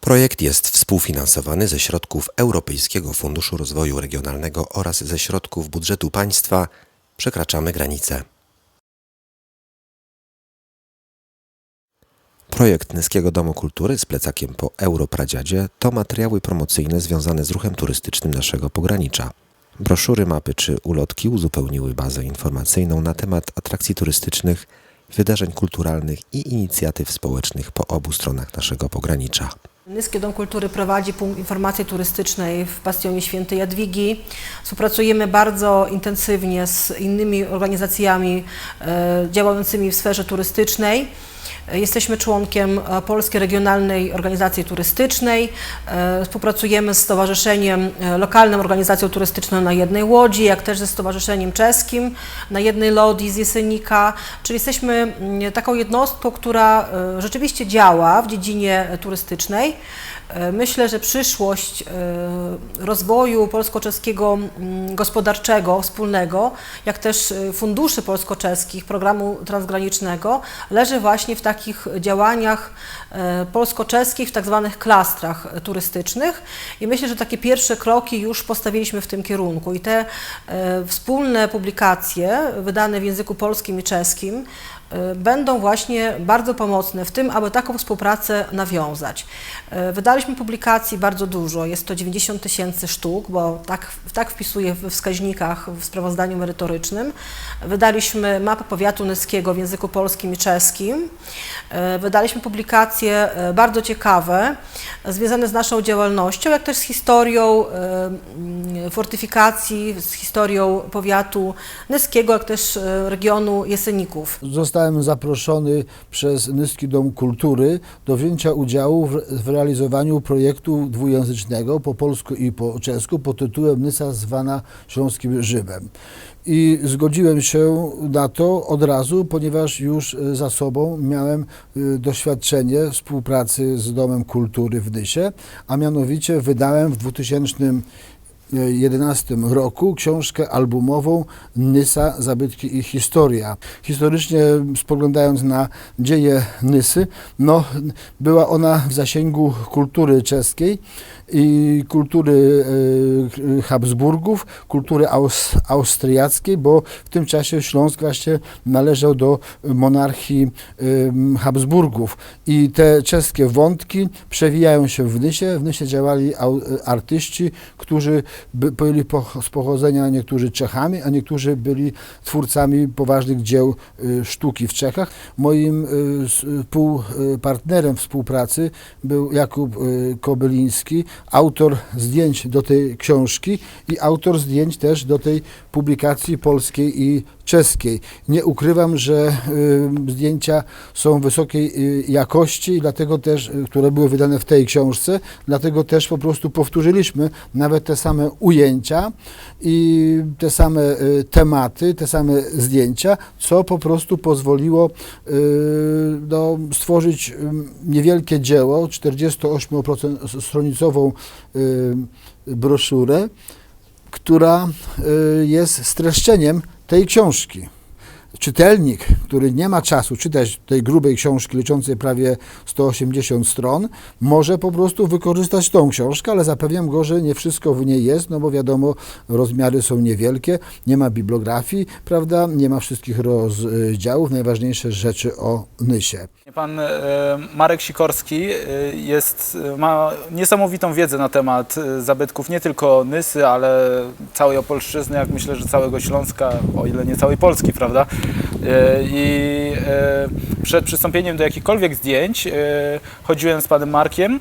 Projekt jest współfinansowany ze środków Europejskiego Funduszu Rozwoju Regionalnego oraz ze środków budżetu państwa. Przekraczamy granice. Projekt Nyskiego Domu Kultury z plecakiem po Europradziadzie to materiały promocyjne związane z ruchem turystycznym naszego pogranicza. Broszury, mapy czy ulotki uzupełniły bazę informacyjną na temat atrakcji turystycznych, wydarzeń kulturalnych i inicjatyw społecznych po obu stronach naszego pogranicza. Nyskie Dom Kultury prowadzi punkt informacji turystycznej w Bastionie Świętej Jadwigi. Współpracujemy bardzo intensywnie z innymi organizacjami e, działającymi w sferze turystycznej. E, Jesteśmy członkiem e, Polskiej Regionalnej Organizacji Turystycznej. Współpracujemy z Stowarzyszeniem Lokalną Organizacją Turystyczną na jednej łodzi, jak też ze Stowarzyszeniem Czeskim na jednej lodzi z Jesenika. Czyli jesteśmy mm, taką jednostką, która rzeczywiście działa w dziedzinie turystycznej. E, Myślę, że przyszłość e, rozwoju polsko-czeskiego mm, gospodarczego, wspólnego, jak też e, funduszy polsko-czeskich, programu transgranicznego, leży właśnie w takich działaniach polsko-czeskich, w tak zwanych klastrach turystycznych. I myślę, że takie pierwsze kroki już postawiliśmy w tym kierunku. I te wspólne publikacje, wydane w języku polskim i czeskim, będą właśnie bardzo pomocne w tym, aby taką współpracę nawiązać. E, Wydaliśmy publikacji bardzo dużo, jest to 90 tysięcy sztuk, bo tak, tak wpisuję we wskaźnikach w sprawozdaniu merytorycznym. Wydaliśmy mapę powiatu nyskiego w języku polskim i czeskim. E, Wydaliśmy publikacje bardzo ciekawe, związane z naszą działalnością, jak też z historią mm, fortyfikacji, z historią powiatu nyskiego, jak też regionu Jeseników. Zostałem zaproszony przez Nyski Dom Kultury do wzięcia udziału w, w realizowaniu projektu dwujęzycznego po polsku i po czesku pod tytułem Nysa zwana Śląskim Rzymem. I zgodziłem się na to od razu, ponieważ już e, za sobą miałem e, doświadczenie współpracy z Domem Kultury w Nysie, a mianowicie wydałem w 2000 2011 roku książkę albumową Nysa, zabytki i historia. Historycznie spoglądając na dzieje Nysy, no, była ona w zasięgu kultury czeskiej i kultury e, Habsburgów, kultury aus, austriackiej, bo w tym czasie Śląsk właśnie należał do monarchii em, Habsburgów i te czeskie wątki przewijają się w Nysie. W Nysie działali au, artyści, którzy by, byli po, z pochodzenia niektórzy Czechami, a niektórzy byli twórcami poważnych dzieł y, sztuki w Czechach. Moim y, współpartnerem współpracy był Jakub y, Kobyliński, autor zdjęć do tej książki i autor zdjęć też do tej publikacji polskiej i czeskiej. Nie ukrywam, że y, zdjęcia są wysokiej y, jakości, dlatego też, y, które były wydane w tej książce, dlatego też po prostu powtórzyliśmy nawet te same ujęcia i te same tematy, te same zdjęcia, co po prostu pozwoliło no, stworzyć niewielkie dzieło, 48-stronicową y, broszurę, która jest streszczeniem tej książki. Czytelnik, który nie ma czasu czytać tej grubej książki liczącej prawie 180 stron, może po prostu wykorzystać tą książkę, ale zapewniam go, że nie wszystko w niej jest, no bo wiadomo, rozmiary są niewielkie, nie ma bibliografii, prawda, nie ma wszystkich rozdziałów, najważniejsze rzeczy o Nysie. Pan e, Marek Sikorski e, jest, ma niesamowitą wiedzę na temat e, zabytków nie tylko Nysy, ale całej Opolszczyzny, jak myślę, że całego Śląska, o ile nie całej Polski, prawda? E, I e, przed przystąpieniem do jakichkolwiek zdjęć e, chodziłem z panem Markiem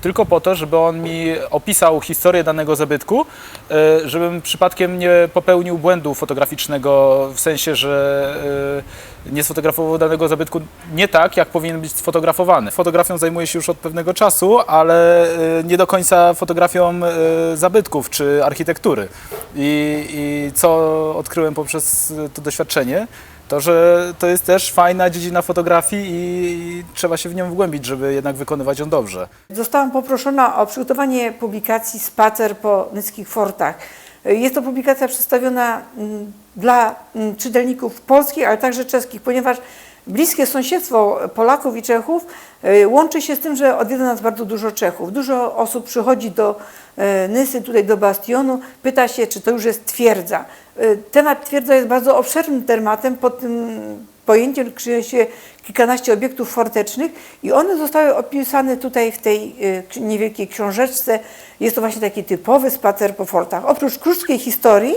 tylko po to, żeby on mi opisał historię danego zabytku, e, żebym przypadkiem nie popełnił błędu fotograficznego, w sensie, że e, nie sfotografował danego zabytku nie tak, jak powinien być sfotografowany. Fotografią zajmuję się już od pewnego czasu, ale e, nie do końca fotografią zabytków czy architektury. I, I co odkryłem poprzez to doświadczenie, to, że to jest też fajna dziedzina fotografii i, trzeba się w nią wgłębić, żeby jednak wykonywać ją dobrze. Zostałam poproszona o przygotowanie publikacji Spacer po nyckich fortach. Jest to publikacja przedstawiona mm, dla mm, czytelników polskich, ale także czeskich, ponieważ bliskie sąsiedztwo Polaków i Czechów e, łączy się z tym, że odwiedza nas bardzo dużo Czechów. Dużo osób przychodzi do e, Nysy, tutaj do Bastionu, pyta się, czy to już jest twierdza. E, Temat twierdza jest bardzo obszernym tematem, pod tym pojęciem kryje się kilkanaście obiektów fortecznych i one zostały opisane tutaj w tej ksi- niewielkiej książeczce. Jest to właśnie taki typowy spacer po fortach. Oprócz krótkiej historii,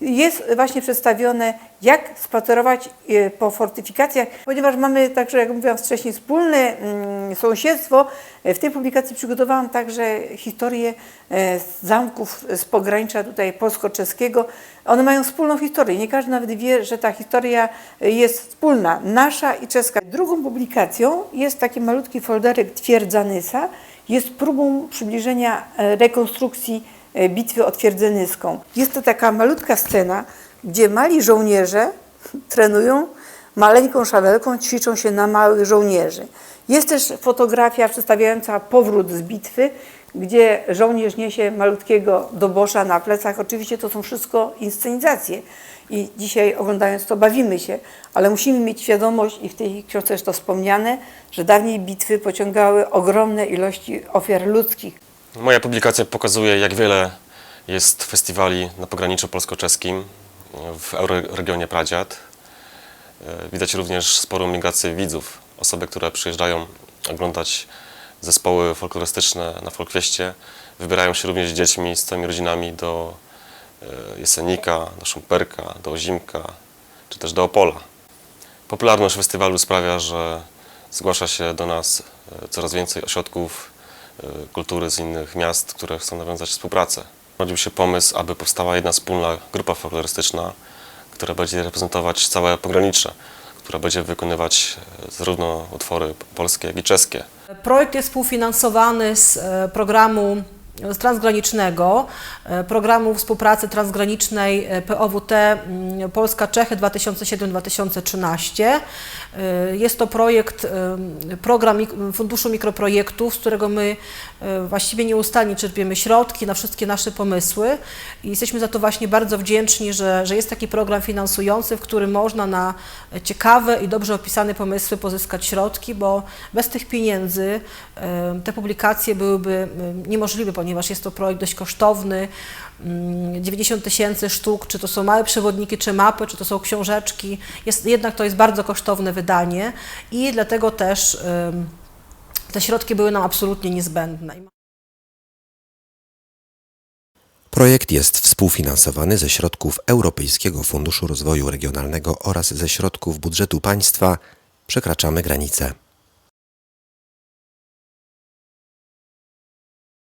jest właśnie przedstawione, jak spacerować e, po fortyfikacjach, ponieważ mamy także, jak mówiłam wcześniej, wspólne mm, sąsiedztwo. W tej publikacji przygotowałam także historię e, zamków z pogranicza tutaj polsko-czeskiego. One mają wspólną historię. Nie każdy nawet wie, że ta historia e, jest wspólna, nasza i czeska. Drugą publikacją jest taki malutki folderek Twierdza Nysa. Jest próbą przybliżenia e, rekonstrukcji bitwy o Twierdzę Nyską. Jest to taka malutka scena, gdzie mali żołnierze trenują maleńką szabelką, ćwiczą się na małych żołnierzy. Jest też fotografia przedstawiająca powrót z bitwy, gdzie żołnierz niesie malutkiego dobosza na plecach. Oczywiście to są wszystko inscenizacje i dzisiaj oglądając to bawimy się, ale musimy mieć świadomość i w tej książce jest to wspomniane, że dawniej bitwy pociągały ogromne ilości ofiar ludzkich. Moja publikacja pokazuje, jak wiele jest festiwali na pograniczu polsko-czeskim w euroregionie Pradziad. E, Widać również sporą migrację widzów, osoby, które przyjeżdżają oglądać zespoły folklorystyczne na Folkwieście. Wybierają się również z dziećmi, z całymi rodzinami do e, Jesenika, do Szumperka, do Ozimka, czy też do Opola. Popularność festiwalu sprawia, że zgłasza się do nas e, coraz więcej ośrodków kultury z innych miast, które chcą nawiązać współpracę. Rodził się pomysł, aby powstała jedna wspólna grupa folklorystyczna, która będzie reprezentować całe pogranicze, która będzie wykonywać e, zarówno utwory polskie, jak i czeskie. Projekt jest współfinansowany z e, programu transgranicznego, e, programu współpracy transgranicznej POWT Polska-Czechy 2007-2013. E, Jest to projekt, e, program Funduszu Mikroprojektów, z którego my e, właściwie nieustannie czerpiemy środki na wszystkie nasze pomysły i jesteśmy za to właśnie bardzo wdzięczni, że, że jest taki program finansujący, w którym można na ciekawe i dobrze opisane pomysły pozyskać środki, bo bez tych pieniędzy te publikacje byłyby niemożliwe, ponieważ jest to projekt dość kosztowny. Mm, 90 tysięcy sztuk, czy to są małe przewodniki, czy mapy, czy to są książeczki. Jest, jednak to jest bardzo kosztowne wydanie i dlatego też te środki były nam absolutnie niezbędne. Projekt jest współfinansowany ze środków Europejskiego Funduszu Rozwoju Regionalnego oraz ze środków budżetu państwa. Przekraczamy granice.